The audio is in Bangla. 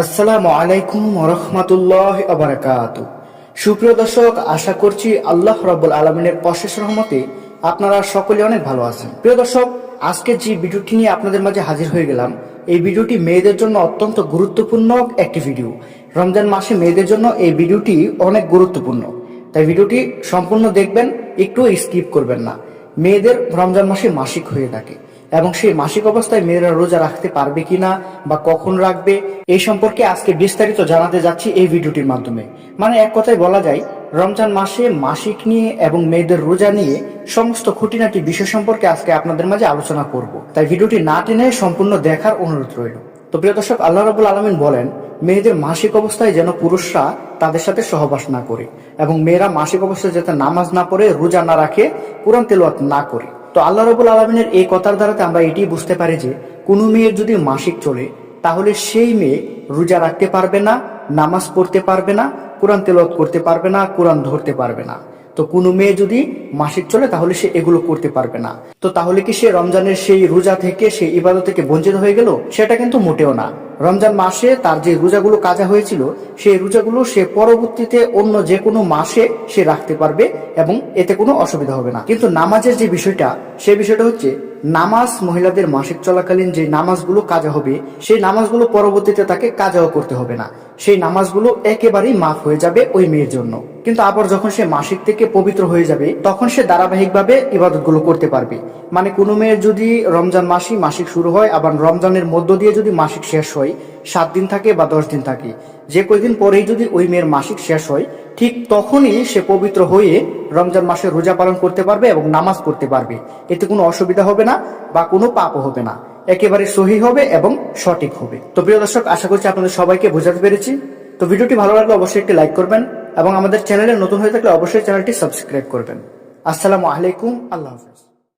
আসসালামু আলাইকুম রহমতুল্লাহ আবরাকাত সুপ্রিয় দর্শক, আশা করছি আল্লাহ রব্বুল আলমিনের অশেষ রহমতে আপনারা সকলে অনেক ভালো আছেন। প্রিয় দর্শক আজকে যে ভিডিওটি নিয়ে আপনাদের মাঝে হাজির হয়ে গেলাম, এই ভিডিওটি মেয়েদের জন্য অত্যন্ত গুরুত্বপূর্ণ একটি ভিডিও। রমজান মাসে মেয়েদের জন্য এই ভিডিওটি অনেক গুরুত্বপূর্ণ। তাই ভিডিওটি সম্পূর্ণ দেখবেন, একটু স্কিপ করবেন না। মেয়েদের রমজান মাসে মাসিক হয়ে থাকে। এবং সেই মাসিক অবস্থায় মেয়েরা রোজা রাখতে পারবে কিনা বা কখন রাখবে, এই সম্পর্কে আজকে বিস্তারিত জানাতে যাচ্ছি এই ভিডিওটির মাধ্যমে। মানে এক কথায় বলা যায়, রমজান মাসে মাসিক নিয়ে এবং মেয়েদের রোজা নিয়ে সমস্ত খুঁটিনাটি বিষয় সম্পর্কে আজকে আপনাদের মাঝে আলোচনা করব। তাই ভিডিওটি না টেনে সম্পূর্ণ দেখার অনুরোধ রইল। তো প্রিয় দর্শক, আল্লাহ রাবুল আলমিন বলেন, মেয়েদের মাসিক অবস্থায় যেন পুরুষরা তাদের সাথে সহবাস না করে এবং মেয়েরা মাসিক অবস্থায় যাতে নামাজ না পড়ে, রোজা না রাখে, কোরআন তেলাওয়াত না করে। তো আল্লাহ রবুল আলমিনের এই কথার দ্বারাতে আমরা এটি বুঝতে পারি যে, কোনো মেয়ের যদি মাসিক চলে, তাহলে সেই মেয়ে রোজা রাখতে পারবে না, নামাজ পড়তে পারবে না, কোরআন তেলত করতে পারবে না, কোরআন ধরতে পারবে না। তো কোনো মেয়ে যদি মাসিক চলে, তাহলে সে এগুলো করতে পারবে না। তো তাহলে কি সে রমজানের সেই রোজা থেকে, সেই ইবাদত থেকে বঞ্চিত হয়ে গেল? সেটা কিন্তু মোটেও না। রমজান মাসে তার যে রোজাগুলো কাজা হয়েছিল, সেই রোজাগুলো সে পরবর্তীতে অন্য যে কোনো মাসে সে রাখতে পারবে এবং এতে কোনো অসুবিধা হবে না। কিন্তু নামাজের যে বিষয়টা সেই বিষয়টা হচ্ছে নামাজ মহিলাদের মাসিক চলাকালীন যে নামাজগুলো কাজা হবে, সেই নামাজগুলো পরবর্তীতে তাকে কাজাও করতে হবে না। সেই নামাজগুলো একেবারেই মাফ হয়ে যাবে ওই মেয়ের জন্য। কিন্তু আবার যখন সে মাসিক থেকে পবিত্র হয়ে যাবে, তখন সে ধারাবাহিকভাবে ইবাদতগুলো করতে পারবে। মানে কোনো মেয়ের যদি রমজান মাসি মাসিক শুরু হয়, আবার রমজানের মধ্য দিয়ে যদি মাসিক শেষ হয়, সাত দিন থাকে বা দশ দিন থাকে, যে কয়দিন পরেই যদি ওই মেয়ের মাসিক শেষ হয়, ঠিক তখনই সে পবিত্র হয়ে রমজান মাসে রোজা পালন করতে পারবে এবং নামাজ পড়তে পারবে। এতে কোনো অসুবিধা হবে না বা কোনো পাপও হবে না। একেবারে সহি হবে এবং সঠিক হবে। তো প্রিয় দর্শক, আশা করছি আপনাদের সবাইকে বোঝাতে পেরেছি। তো ভিডিওটি ভালো লাগলে অবশ্যই একটি লাইক করবেন। এবং আমাদের চ্যানেলে নতুন হয়ে থাকলে অবশ্যই চ্যানেলটি সাবস্ক্রাইব করবেন। আসসালামু আলাইকুম আল্লাহ হাফেজ।